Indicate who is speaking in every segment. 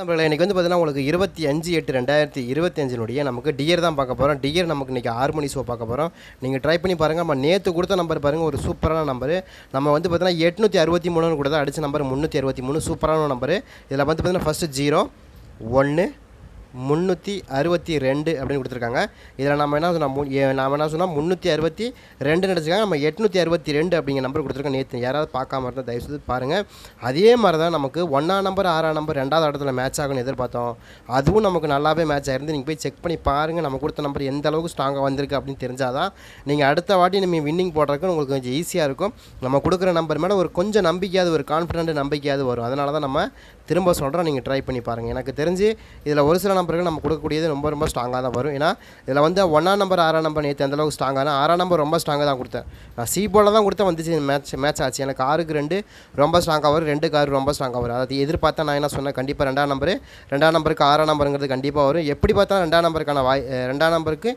Speaker 1: நம்மள இன்றைக்கி வந்து பார்த்தீங்கன்னா உங்களுக்கு இருபத்தி அஞ்சு எட்டு ரெண்டாயிரத்தி இருபத்தி அஞ்சினுடைய நமக்கு டியர் தான் பார்க்க போகிறோம் டியர் நமக்கு இன்றைக்கி ஆறு மணி ஷோ பார்க்க போகிறோம் நீங்கள் ட்ரை பண்ணி பாருங்கள் நம்ம நேற்று கொடுத்த நம்பர் பாருங்கள் ஒரு சூப்பரான நம்பர் நம்ம வந்து பார்த்தீங்கன்னா எட்நூற்றி அறுபத்தி மூணுன்னு கூட தான் அடித்த நம்பர் முந்நூற்றி அறுபத்தி மூணு. சூப்பரான நம்பர் இதில் வந்து பார்த்தீங்கன்னா ஃபஸ்ட்டு ஜீரோ ஒன்று முந்நூற்றி அறுபத்தி ரெண்டு அப்படின்னு கொடுத்துருக்காங்க. இதில் நம்ம என்ன சொன்னால் மு- என்ன சொன்னால் முந்நூற்றி அறுபத்தி ரெண்டுன்னு நினச்சிக்காங்க நம்ம எட்நூற்றி அறுபத்தி ரெண்டு அப்படிங்கிற நம்பர் கொடுத்துருக்கோம் நேற்று யாராவது பார்க்காம இருந்தால் தயவுசெய்து பாருங்கள் அதே மாதிரி தான் நமக்கு ஒன்றாம் நம்பர் ஆறாம் நம்பர் ரெண்டாவது இடத்துல மேட்ச் ஆகும்னு எதிர்பார்த்தோம். அதுவும் நமக்கு நல்லாவே மேட்ச் ஆகிருந்து நீங்கள் போய் செக் பண்ணி பாருங்கள் நம்ம கொடுத்த நம்பர் எந்த அளவுக்கு ஸ்ட்ராங்காக வந்திருக்கு அப்படின்னு தெரிஞ்சால் தான் நீங்கள் அடுத்த வாட்டி நம்ம வின்னிங் போடுறதுக்கு உங்களுக்கு கொஞ்சம் ஈஸியாக இருக்கும். நம்ம கொடுக்குற நம்பர் மேலே ஒரு கொஞ்சம் நம்பிக்கையாவது ஒரு கான்ஃபிடென்ட் நம்பிக்கையாவது வரும். அதனால தான் நம்ம திரும்ப சொல்கிறோம் நீங்கள் ட்ரை பண்ணி பாருங்கள் எனக்கு தெரிஞ்சு இதில் ஒரு சில நம்பருக்கு நம்ம கொடுக்கக்கூடியது ரொம்ப ரொம்ப ஸ்ட்ராங்காக தான் வரும். ஏன்னா இதில் வந்து ஒன்றாம் நம்பர் ஆறாம் நம்பர் நேற்று அந்தளவுக்கு ஸ்ட்ராங்கான ஆறாம் நம்பர் ரொம்ப ஸ்ட்ராங்காக தான் கொடுத்தேன். நான் சி போல தான் கொடுத்தேன் வந்துச்சு மேட்ச் மேட்ச் ஆச்சு. எனக்கு ஆறுக்கு ரெண்டு ரொம்ப ஸ்ட்ராங்காக வரும் ரெண்டுக்கு கார் ரொம்ப ஸ்ட்ராங்காக வரும். அதாவது எதிர்பார்த்தா நான் என்ன சொன்னேன்? கண்டிப்பாக ரெண்டாம் நம்பர் ரெண்டாம் நம்பருக்கு ஆறாம் நம்பருங்கிறது கண்டிப்பாக வரும். எப்படி பார்த்தா ரெண்டாம் நம்பருக்கான வாய் ரெண்டாம் நம்பருக்கு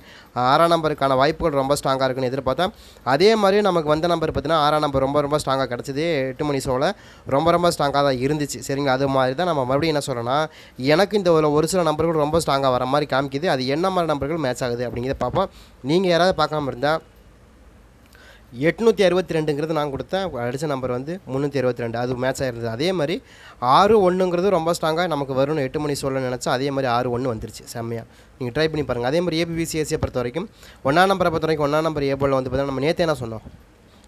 Speaker 1: ஆறாம் நம்பருக்கான வாய்ப்புகள் ரொம்ப ஸ்ட்ராங்காக இருக்குன்னு எதிர்பார்த்தேன் அதே மாதிரி நமக்கு வந்த நம்பர் பார்த்தீங்கன்னா ஆறாம் நம்பர் ரொம்ப ரொம்ப ஸ்ட்ராங்காக கிடச்சிது எட்டு மணி ஷோவில் ரொம்ப ரொம்ப ஸ்ட்ராங்காக தான் இருந்துச்சு. சரிங்க அது மாதிரி தான் நம்ம மறுபடியும் என்ன சொல்கிறோன்னா எனக்கு இந்த ஒரு- ஒரு சில நம்பர்கள் ரொம்ப ஸ்ட்ராங்காக வர மாதிரி காமிக்குது. அது என்ன மாதிரி நம்பர்கள் மேட்ச் ஆகுது அப்படிங்கிறத பார்ப்போம். நீங்கள் யாராவது பார்க்காம இருந்தால் எட்நூற்றி அறுபத்தி ரெண்டுங்கிறது நான் கொடுத்தேன். அடித்த நம்பர் வந்து முந்நூற்றி அறுபத்தி ரெண்டு. அது மேட்ச் ஆகிருந்தது அதே மாதிரி ஆறு ஒன்றுங்கிறது ரொம்ப ஸ்ட்ராங்காக நமக்கு வரும்னு எட்டு மணி சொல்ல நினச்சா அதே மாதிரி ஆறு ஒன்று வந்துருச்சு. செம்மையாக நீங்கள் ட்ரை பண்ணி பாருங்கள் அதே மாதிரி ஏபிபிசிஎஸ்சியை பொறுத்த வரைக்கும் ஒன்றாம் நம்பரை பொறுத்த வரைக்கும் ஒன்றாம் நம்பர் ஏ வந்து பார்த்தீங்கன்னா நம்ம நேற்று என்ன சொன்னோம்?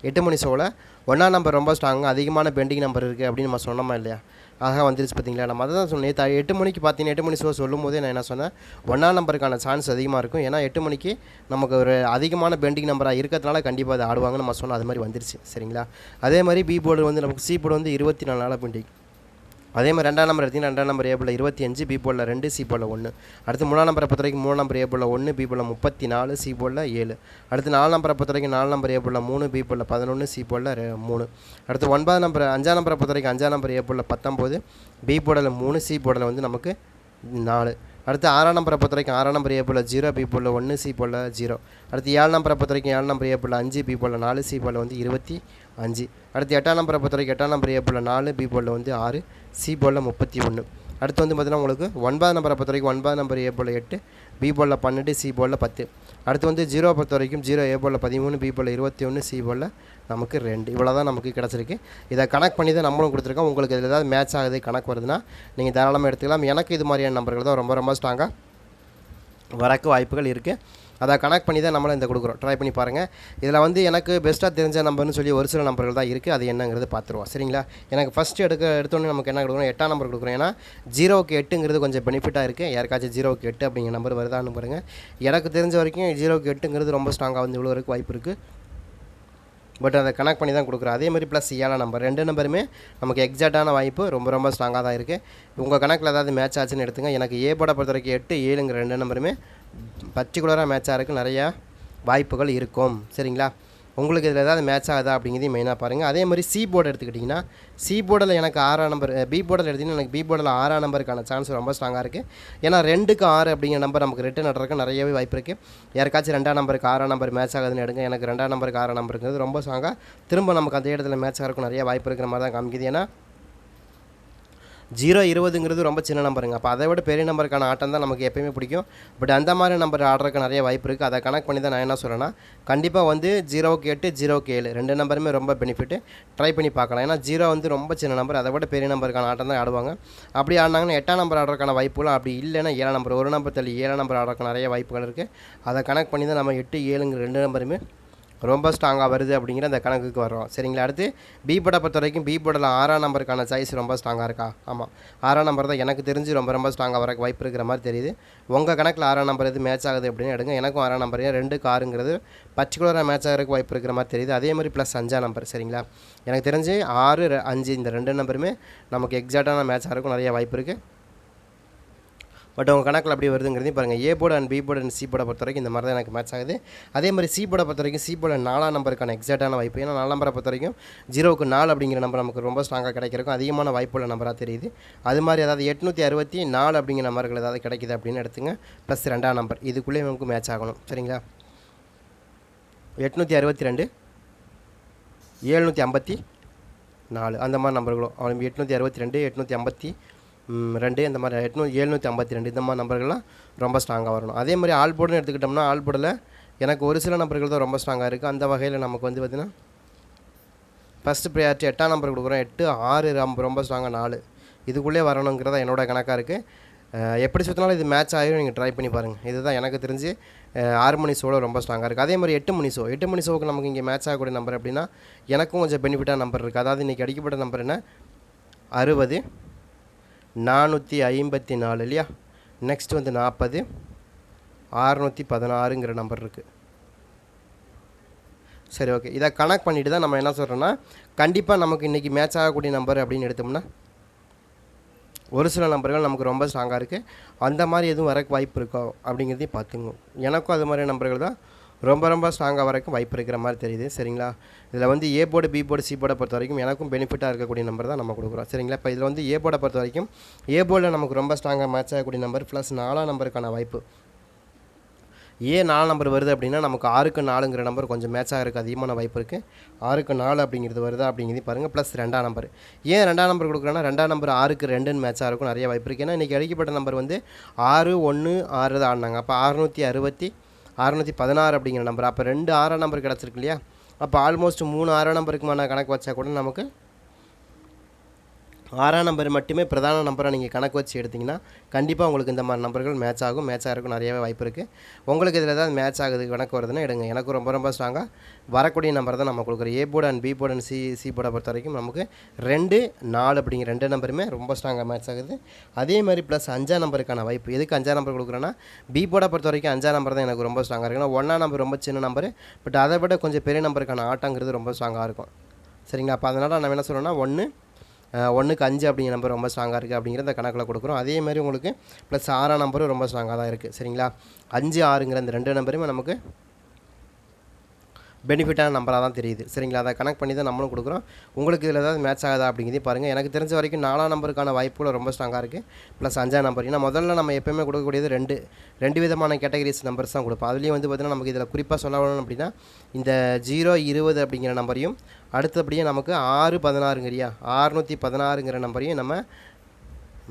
Speaker 1: எட்டு மணி ஷோவில் ஒன்றாம் நம்பர் ரொம்ப ஸ்ட்ராங்காக அதிகமான பெண்டிங் நம்பர் இருக்குது அப்படின்னு நம்ம சொன்னோமா இல்லையா? அழகாக வந்துருச்சு பார்த்தீங்களா நம்ம அதை தான் சொன்னேன். நேற்று எட்டு மணிக்கு பார்த்தீங்கன்னா எட்டு மணி ஷோ சொல்லும் போதே நான் என்ன சொன்னேன்? ஒன்றாம் நம்பருக்கான சான்ஸ் அதிகமாக இருக்கும். ஏன்னா எட்டு மணிக்கு நமக்கு ஒரு அதிகமான பெண்டிங் நம்பராக இருக்கிறதுனால கண்டிப்பாக அதை ஆடுவாங்கன்னு நம்ம சொன்னோம் அது மாதிரி வந்துருச்சு. சரிங்களா? அதே மாதிரி பி போர்டு வந்து நமக்கு சி போர்டு வந்து இருபத்தி நாலு நாளாக பெண்டிங் அதே மாதிரி ரெண்டாம் நம்பர் எடுத்திங்கன்னா ரெண்டாம் நம்பர் ஏ போல் இருபத்தி அஞ்சு பி போலில் ரெண்டு சி போலில் ஒன்று அடுத்து மூணாம் நம்பரை பொறுத்த வரைக்கும் மூணு நம்பர் ஏ போலில் ஒன்று பி போலில் முப்பத்தி நாலு சி போலில் ஏழு அடுத்து நாலு நம்பரை பொறுத்த வரைக்கும் நாலு நம்பர் ஏ போலில் மூணு பி போலில் பதினொன்று சி போலில் மூணு அடுத்து ஒன்பது நம்பர் அஞ்சாம் நம்பரை பொறுத்த வரைக்கும் அஞ்சாம் நம்பர் ஏ போலில் பத்தொம்போது பி போர்டில் மூணு சி போர்டில் வந்து நமக்கு நாலு அடுத்து ஆறாம் நம்பரை பொறுத்த வரைக்கும் ஆறாம் நம்பர் ஏ போல் ஜீரோ பி போல் ஒன்று சி போல் ஜீரோ அடுத்து ஏழு நம்பரை பொறுத்த வரைக்கும் ஏழு நம்பர் ஏ போல் அஞ்சு பி போல் நாலு சி போல் வந்து இருபத்தி அஞ்சு. அடுத்து எட்டாம் நம்பரை பொறுத்த வரைக்கும் எட்டாம் நம்பர் ஏ போல் நாலு பி போல் வந்து ஆறு சி போலில் முப்பத்தி ஒன்று அடுத்து வந்து பார்த்தீங்கன்னா உங்களுக்கு ஒன்பது நம்பரை பொறுத்த வரைக்கும் ஒன்பது நம்பர் ஏ போல் எட்டு பி பாலில் பன்னெண்டு சி பாலில் பத்து. அடுத்து வந்து ஜீரோ பொறுத்த வரைக்கும் ஜீரோ ஏ பாலில் பதிமூணு பி பாலில் இருபத்தி ஒன்று சி பாலில் நமக்கு ரெண்டு. இவ்வளோ தான் நமக்கு கிடச்சிருக்கு. இதை கணக்கு பண்ணி தான் நம்மளும் கொடுத்துருக்கோம். உங்களுக்கு இதில் ஏதாவது மேட்ச் ஆகுது கணக்கு வருதுன்னா நீங்கள் தாராளமாக எடுத்துக்கலாம். எனக்கு இது மாதிரியான நம்பர்கள் தான் ரொம்ப ரொம்ப ஸ்ட்ராங்காக வரக்கு வாய்ப்புகள் இருக்குது அதை கனெக்ட் பண்ணி தான் நம்மளும் இந்த கொடுக்குறோம். ட்ரை பண்ணி பாருங்கள் இதில் வந்து எனக்கு பெஸ்ட்டாக தெரிஞ்ச நம்பர்னு சொல்லி ஒரு சில நம்பர்கள் தான் இருக்குது அது என்னங்கிறது பார்த்துருவோம். சரிங்களா? எனக்கு ஃபஸ்ட்டு எடுக்க எடுத்தோன்னே நமக்கு என்ன கொடுக்குறோம் எட்டாம் நம்பர் கொடுக்குறோம். ஏன்னா ஜீரோக்கு எட்டுங்கிறது கொஞ்சம் பெனிஃபிட்டாக இருக்குது யாருக்காச்சும் ஜீரோக்கு எட்டு அப்படிங்கிற நம்பர் வருதான்னு பாருங்கள் எனக்கு தெரிஞ்ச வரைக்கும் ஜீரோக்கு எட்டுங்கிறது ரொம்ப ஸ்ட்ராங்காக வந்து இவ்வளோ வரைக்கும் வாய்ப்பு இருக்குது பட் அதை கனெக்ட் பண்ணி தான் கொடுக்குறோம். அதே மாதிரி ப்ளஸ் ஏழாம் நம்பர் ரெண்டு நம்பருமே நமக்கு எக்ஸாக்டான வாய்ப்பு ரொம்ப ரொம்ப ஸ்ட்ராங்காக தான் இருக்குது உங்கள் கணக்கில் ஏதாவது மேட்ச் ஆச்சுன்னு எடுத்துங்க. எனக்கு ஏ பட பொறுத்த வரைக்கும் எட்டு ஏழுங்கிற ரெண்டு நம்பருமே பர்டிகுலராக மேட்ச் ஆகிறதுக்கு நிறையா வாய்ப்புகள் இருக்கும். சரிங்களா? உங்களுக்கு இதில் ஏதாவது மேட்ச் ஆகுதா அப்படிங்கிறதையும் மெயினாக பாருங்கள் அதே மாதிரி சி போர்டு எடுத்துக்கிட்டிங்கன்னா சி போர்டில் எனக்கு ஆறாம் நம்பர் பி போர்டில் எடுத்திங்கன்னா எனக்கு பி போர்டில் ஆறாம் நம்பருக்கான சான்ஸ் ரொம்ப ஸ்ட்ராங்காக இருக்குது ஏன்னா ரெண்டுக்கு ஆறு அப்படிங்கிற நம்பர் நமக்கு ரிட்டன் நடுறதுக்கு நிறையவே வாய்ப்பு இருக்குது யாருக்காச்சும் ரெண்டாம் நம்பருக்கு ஆறாம் நம்பர் மேட்ச் ஆகுதுன்னு எடுங்க. எனக்கு ரெண்டாம் நம்பருக்கு ஆறாம் நம்பருங்கிறது ரொம்ப ஸ்ட்ராங்காக திரும்ப நமக்கு அந்த இடத்துல மேட்ச் ஆகிறதுக்கு நிறைய வாய்ப்பு இருக்கிற மாதிரி தான் காமிக்குது. ஏன்னா ஜீரோ இருபதுங்கிறது ரொம்ப சின்ன நம்பருங்க. அப்போ அதை விட பெரிய நம்பருக்கான ஆட்டம் தான் நமக்கு எப்பயுமே பிடிக்கும். பட் அந்த மாதிரி நம்பர் ஆடுறதுக்கு நிறைய வாய்ப்பு இருக்குது அதை கனெக்ட் பண்ணி தான் நான் என்ன சொல்கிறேன்னா கண்டிப்பாக வந்து ஜீரோவுக்கு எட்டு ஜீரோவுக்கு ஏழு ரெண்டு நம்பருமே ரொம்ப பெனிஃபிட்டு ட்ரை பண்ணி பார்க்கலாம். ஏன்னா ஜீரோ வந்து ரொம்ப சின்ன நம்பர். அதை விட பெரிய நம்பருக்கான ஆட்டம் தான் ஆடுவாங்க. அப்படி ஆடினாங்கன்னா எட்டாம் நம்பர் ஆடுறதுக்கான வாய்ப்புகளும் அப்படி இல்லைன்னா ஏழாம் நம்பர் ஒரு நம்பர் தள்ளி ஏழாம் நம்பர் ஆடுறதுக்கு நிறைய வாய்ப்புகள் இருக்குது அதை கனெக்ட் பண்ணி தான் நம்ம எட்டு ஏழுங்கிற ரெண்டு நம்பருமே ரொம்ப ஸ்ட்ராங்காக வருது அப்படிங்கிற அந்த கணக்குக்கு வரும் சரிங்களா? அடுத்து பி போர்டை பொறுத்த வரைக்கும் பி போர்டில் ஆறாம் நம்பருக்கான சைஸ் ரொம்ப ஸ்ட்ராங்காக இருக்கா? ஆமாம் ஆறாம் நம்பர் தான் எனக்கு தெரிஞ்சு ரொம்ப ரொம்ப ஸ்ட்ராங்காக வர வாய்ப்பு இருக்கிற மாதிரி தெரியுது. உங்கள் கணக்கில் ஆறாம் நம்பர் எது மேட்ச் ஆகுது அப்படின்னு எடுங்க. எனக்கும் ஆறாம் நம்பர் ஏன் ரெண்டு காருங்கிறது பர்டிகுலராக மேட்ச் ஆகிறதுக்கு வாய்ப்பு இருக்கிற மாதிரி தெரியுது. அதே மாதிரி ப்ளஸ் அஞ்சாம் நம்பர் சரிங்களா? எனக்கு தெரிஞ்சு ஆறு ரெ- அஞ்சு இந்த ரெண்டு நம்பருமே நமக்கு எக்ஸாக்டான மேட்ச் ஆகிறதுக்கும் நிறைய வாய்ப்பு இருக்குது பட் உங்கள் கணக்கில் அப்படி வருதுங்கிறதையும் பாருங்கள் A board and B board and C போர்டை பொறுத்த வரைக்கும் இந்த மாதிரி தான் எனக்கு மேட்ச் ஆகுது. அதே மாதிரி சி போர்டை பொறுத்த வரைக்கும் சி போர்டு நாலாம் நம்பருக்கான எக்ஸாக்டான வாய்ப்பு. ஏன்னா நாலாம் நம்பரை பொறுத்த வரைக்கும் ஜீரோவுக்கு நாலு அப்படிங்கிற நம்பர் நமக்கு ரொம்ப ஸ்ட்ராங்காக கிடைக்கிறக்கும் அதிகமான வாய்ப்புள்ள நம்பராக தெரியுது. அது மாதிரி அதாவது எட்நூற்றி அறுபத்தி நாலு அப்படிங்கிற நம்பர்கள் ஏதாவது கிடைக்குது அப்படின்னு எடுத்துங்க. ப்ளஸ் ரெண்டாம் நம்பர் இதுக்குள்ளேயே நமக்கு மேட்ச் ஆகணும். சரிங்களா? எட்நூற்றி அறுபத்தி ரெண்டு ஏழ்நூற்றி ஐம்பத்தி நாலு. அந்த மாதிரி நம்பர்களும் அவனுக்கு எட்நூற்றி அறுபத்தி ரெண்டு எட்நூற்றி ஐம்பத்தி ரெண்டு இந்த மாதிரி எட்நூ எழுநூற்றி ஐம்பத்தி ரெண்டு இந்த மாதிரி நம்பர்கள்லாம் ரொம்ப ஸ்ட்ராங்காக வரணும். அதே மாதிரி ஆள் போர்டுன்னு எடுத்துக்கிட்டோம்னா ஆல் எனக்கு ஒரு சில நம்பர்கள் தான் ரொம்ப ஸ்ட்ராங்காக இருக்குது அந்த வகையில் நமக்கு வந்து பார்த்திங்கன்னா ஃபஸ்ட்டு ப்ரையாரிட்டி எட்டாம் நம்பர் கொடுக்குறோம். எட்டு ஆறு ரொம்ப ரொம்ப ஸ்ட்ராங்காக நாலு. இதுக்குள்ளே வரணுங்கிறதா என்னோட கணக்காக இருக்குது எப்படி சுற்றினாலும் இது மேட்ச் ஆகிடும் நீங்கள் ட்ரை பண்ணி பாருங்கள் இதுதான் எனக்கு தெரிஞ்சு ஆறு மணி ஷோவில் ரொம்ப ஸ்ட்ராங்காக இருக்குது அதே மாதிரி எட்டு மணி ஷோ எட்டு மணி ஷோவுக்கு நமக்கு இங்கே மேட்ச் ஆகக்கூடிய நம்பர் அப்படின்னா எனக்கும் கொஞ்சம் பெனிஃபிட்டாக நம்பர் இருக்குது அதாவது இன்றைக்கி அடிக்கப்பட்ட நம்பர் என்ன? அறுபது. நானூற்றி ஐம்பத்தி நாலு இல்லையா? நெக்ஸ்ட் வந்து நாற்பது. அறநூற்றி பதினாறுங்கிற நம்பர் இருக்குது சரி ஓகே இதை கனெக்ட் பண்ணிட்டு தான் நம்ம என்ன சொல்கிறோன்னா கண்டிப்பாக நமக்கு இன்றைக்கி மேட்ச் ஆகக்கூடிய நம்பர் அப்படின்னு எடுத்தோம்னா ஒரு சில நம்பர்கள் நமக்கு ரொம்ப ஸ்ட்ராங்காக இருக்குது அந்த மாதிரி எதுவும் வரக்கு வாய்ப்பு இருக்கோ? அப்படிங்கிறதையும் பார்த்துங்க எனக்கும் அது மாதிரி நம்பர்கள் தான். ரொம்ப ரொம்ப ஸ்ட்ராங்காக வரைக்கும் வாய்ப்பு இருக்கிற மாதிரி தெரியுது. சரிங்களா? இதில் வந்து A board B board C போர்டை பொறுத்த வரைக்கும் எனக்கும் பெனிஃபிட்டாக இருக்கக்கூடிய நம்பர் தான் நம்ம கொடுக்குறோம். சரிங்களா? இப்போ இதில் வந்து ஏ போர்டை பொறுத்த வரைக்கும் ஏ போர்டில் நமக்கு ரொம்ப ஸ்ட்ராங்காக மேட்ச் ஆகக்கூடிய நம்பர் ப்ளஸ் நாலாம் நம்பருக்கான வாய்ப்பு. ஏ நாலு நம்பர் வருது அப்படின்னா நமக்கு ஆறுக்கு நாலுங்கிற நம்பர் கொஞ்சம் மேட்சாக இருக்குது அதிகமான வாய்ப்பு இருக்குது ஆறுக்கு நாலு அப்படிங்கிறது வருதா அப்படிங்கிறது பாருங்கள் ப்ளஸ் ரெண்டாம் நம்பர் ஏன் ரெண்டாம் நம்பர் கொடுக்குறேன்னா ரெண்டாம் நம்பர் ஆறுக்கு ரெண்டுன்னு மேட்சாக இருக்கும் நிறைய வாய்ப்பு இருக்குது ஏன்னா இன்றைக்கி அடிக்கப்பட்ட நம்பர் வந்து ஆறு ஒன்று ஆறு தான் ஆடினாங்க. அப்போ அறுநூற்றி அறுபத்தி அறுநூற்றி பதினாறு அப்படிங்கிற நம்பர் அப்போ ரெண்டு ஆறாம் நம்பர் கிடச்சிருக்கு இல்லையா? அப்போ ஆல்மோஸ்ட் மூணு ஆறாம் நம்பருக்குமான கணக்கு வச்சா கூட நமக்கு ஆறாம் நம்பர் மட்டுமே பிரதான நம்பரை நீங்கள் கணக்கு வச்சு எடுத்திங்கன்னா கண்டிப்பாக உங்களுக்கு இந்த மாதிரி நம்பர்கள் மேட்ச் ஆகும். மேட்ச் ஆகிறதுக்கு நிறையவே வாய்ப்பு இருக்குது உங்களுக்கு இதில் ஏதாவது மேட்ச் ஆகுது கணக்கு வருதுன்னா எடுங்க. எனக்கு ரொம்ப ரொம்ப ஸ்ட்ராங்காக வரக்கூடிய நம்பர் தான் நம்ம கொடுக்குறோம். A board and B board and C C போர்டை பொறுத்த வரைக்கும் நமக்கு ரெண்டு நாலு அப்படிங்கிற ரெண்டு நம்பருமே ரொம்ப ஸ்ட்ராங்காக மேட்ச் ஆகுது. அதே மாதிரி ப்ளஸ் அஞ்சாம் நம்பருக்கான வாய்ப்பு. எதுக்கு அஞ்சாம் நம்பர் கொடுக்குறேன்னா பி போர்டை பொறுத்த வரைக்கும் அஞ்சாம் நம்பர் தான் எனக்கு ரொம்ப ஸ்ட்ராங்காக இருக்குது ஏன்னா ஒன்றாம் நம்பர் ரொம்ப சின்ன நம்பர். பட் அதை விட கொஞ்சம் பெரிய நம்பருக்கான ஆட்டங்கிறது ரொம்ப ஸ்ட்ராங்காக இருக்கும். சரிங்களா? அப்போ அதனால் நம்ம என்ன சொல்கிறோன்னா ஒன்று ஒன்றுக்கு அஞ்சு அப்படிங்கிற நம்பர் ரொம்ப ஸ்ட்ராங்காக இருக்குது அப்படிங்கிற அந்த கணக்கில் கொடுக்குறோம். அதே மாதிரி உங்களுக்கு ப்ளஸ் ஆறாம் நம்பரும் ரொம்ப ஸ்ட்ராங்காக தான் இருக்குது சரிங்களா? அஞ்சு ஆறுங்கிற இந்த ரெண்டு நம்பருமே நமக்கு பெனிஃபிட்டான நம்பராக தான் தெரியுது. சரிங்களா? அதை கனெக்ட் பண்ணி தான் நம்மளும் கொடுக்குறோம். உங்களுக்கு இதில் ஏதாவது மேட்ச் ஆகுதா அப்படிங்கிறதையும் பாருங்கள் எனக்கு தெரிஞ்ச வரைக்கும் நாலாம் நம்பருக்கான வாய்ப்புகள் ரொம்ப ஸ்ட்ராங்காக இருக்குது ப்ளஸ் அஞ்சாம் நம்பர் ஏன்னா முதல்ல நம்ம எப்போயுமே கொடுக்கக்கூடியது ரெண்டு ரெண்டு விதமான கேட்டகரிஸ் நம்பர்ஸ் தான் கொடுப்போம். அதுலேயும் வந்து பார்த்திங்கன்னா நமக்கு இதில் குறிப்பாக சொல்ல வேணும் அப்படின்னா இந்த ஜீரோ இருபது அப்படிங்கிற நம்பரையும் அடுத்தபடியே நமக்கு ஆறு பதினாறுங்கிறியா? ஆறுநூற்றி பதினாறுங்கிற நம்பரையும் நம்ம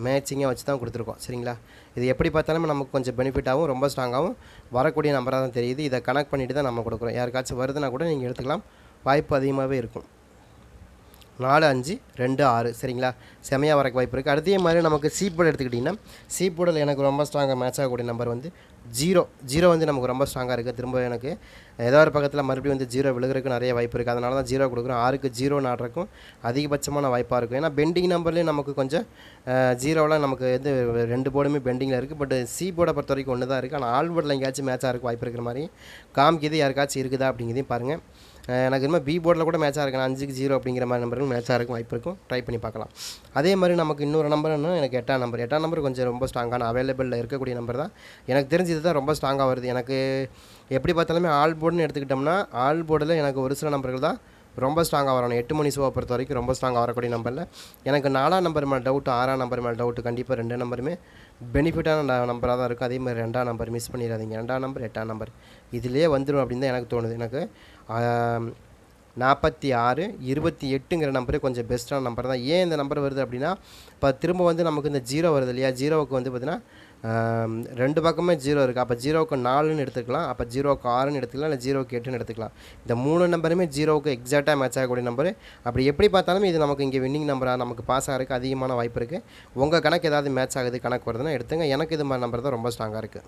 Speaker 1: மேட்சிங்காக வச்சு தான் கொடுத்துருக்கோம் சரிங்களா? இது எப்படி பார்த்தாலுமே நமக்கு கொஞ்சம் பெனிஃபிட்டாகவும் ரொம்ப ஸ்ட்ராங்காகவும் வரக்கூடிய நம்பராக தான் தெரியுது. இதை கனெக்ட் பண்ணிவிட்டு தான் நம்ம கொடுக்குறோம். யாருக்காச்சும் வருதுன்னா கூட நீங்கள் எடுத்துக்கலாம். வாய்ப்பு அதிகமாகவே இருக்கும். நாலு அஞ்சு ரெண்டு ஆறு. சரிங்களா? செமையாக வரக்கு வாய்ப்பு இருக்குது அதே மாதிரி நமக்கு சீப்போட எடுத்துக்கிட்டிங்கன்னா சீட் எனக்கு ரொம்ப ஸ்ட்ராங்காக மேட்ச் ஆகக்கூடிய நம்பர் வந்து ஜீரோ ஜீரோ வந்து நமக்கு ரொம்ப ஸ்ட்ராங்காக இருக்குது திரும்ப எனக்கு ஏதோ ஒரு பக்கத்தில் மறுபடியும் வந்து ஜீரோ விழுகிறதுக்கு நிறைய வாய்ப்பு இருக்குது அதனால தான் ஜீரோ கொடுக்குறோம். ஆறுக்கு ஜீரோ நாடுறக்கும் அதிகபட்சமான வாய்ப்பாக இருக்கும் ஏன்னா பெண்டிங் நம்பர்லேயும் நமக்கு கொஞ்சம் ஜீரோவில் நமக்கு வந்து ரெண்டு போர்டுமே பெண்டிங்கில் இருக்குது பட் சி போர்டை பொறுத்த வரைக்கும் ஒன்று தான் இருக்குது ஆனால் ஆல் போர்டில் எங்கேயாச்சும் மேட்ச் ஆகிறதுக்கு வாய்ப்பு இருக்கிற மாதிரி காமிக்கிது. யாருக்காச்சும் இருக்குதா அப்படிங்கிறதையும் பாருங்கள் எனக்கு இனிமேல் பி போர்டில் கூட மேட்சாக இருக்கு. அஞ்சுக்கு ஜீரோ அப்படிங்கிற மாதிரி நம்பருக்கு மேட்சாக இருக்கும் வாய்ப்பு இருக்கும். ட்ரை பண்ணி பார்க்கலாம். அதே மாதிரி நமக்கு இன்னொரு நம்பர் என்ன எனக்கு எட்டாம் நம்பர் எட்டாம் நம்பர் கொஞ்சம் ரொம்ப ஸ்ட்ராங்கான அவைலபிளில் இருக்கக்கூடிய நம்பர் தான். எனக்கு தெரிஞ்சு இதுதான் ரொம்ப ஸ்ட்ராங்காக வருது. எனக்கு எப்படி பார்த்தாலுமே ஆல் போர்டுன்னு எடுத்துக்கிட்டோம்னா ஆல் போர்டில் எனக்கு ஒரு சில நம்பர்கள் தான் ரொம்ப ஸ்ட்ராங்காக வரணும் எட்டு மணி ஷோவை பொறுத்த வரைக்கும் ரொம்ப ஸ்ட்ராங்காக வரக்கூடிய நம்பரில் எனக்கு நாலாம் நம்பர் மேலே டவுட்டு ஆறாம் நம்பர் மேலே டவுட்டு கண்டிப்பாக ரெண்டு நம்பருமே பெனிஃபிட்டான நம்பராக தான் இருக்கும். அதே மாதிரி ரெண்டாம் நம்பர் மிஸ் பண்ணிடாதீங்க. ரெண்டாம் நம்பர் எட்டாம் நம்பர் இதிலே வந்துடும் அப்படின்னு தான் எனக்கு தோணுது. எனக்கு நாற்பத்தி ஆறு இருபத்தி எட்டுங்கிற நம்பரே கொஞ்சம் பெஸ்ட்டான நம்பர் தான். ஏன் இந்த நம்பர் வருது அப்படின்னா இப்போ திரும்ப வந்து நமக்கு இந்த ஜீரோ வருது இல்லையா? ஜீரோவுக்கு வந்து பார்த்தீங்கன்னா ரெண்டு பக்கமே ஜீரோ இருக்குது அப்போ ஜீரோவுக்கு நாலுன்னு எடுத்துக்கலாம். அப்போ ஜீரோவுக்கு ஆறுன்னு எடுத்துக்கலாம். இல்லை ஜீரோவுக்கு எட்டுன்னு எடுத்துக்கலாம். இந்த மூணு நம்பருமே ஜீரோவுக்கு எக்ஸாக்டாக மேட்ச் ஆகக்கூடிய நம்பர். அப்படி எப்படி பார்த்தாலும் இது நமக்கு இங்கே வின்னிங் நம்பராக நமக்கு பாஸ் ஆகிறதுக்கு அதிகமான வாய்ப்பு இருக்குது உங்கள் கணக்கு ஏதாவது மேட்ச் ஆகுது கணக்கு வருதுன்னா எடுத்துங்க. எனக்கு இது மாதிரி நம்பர் தான் ரொம்ப ஸ்ட்ராங்காக இருக்குது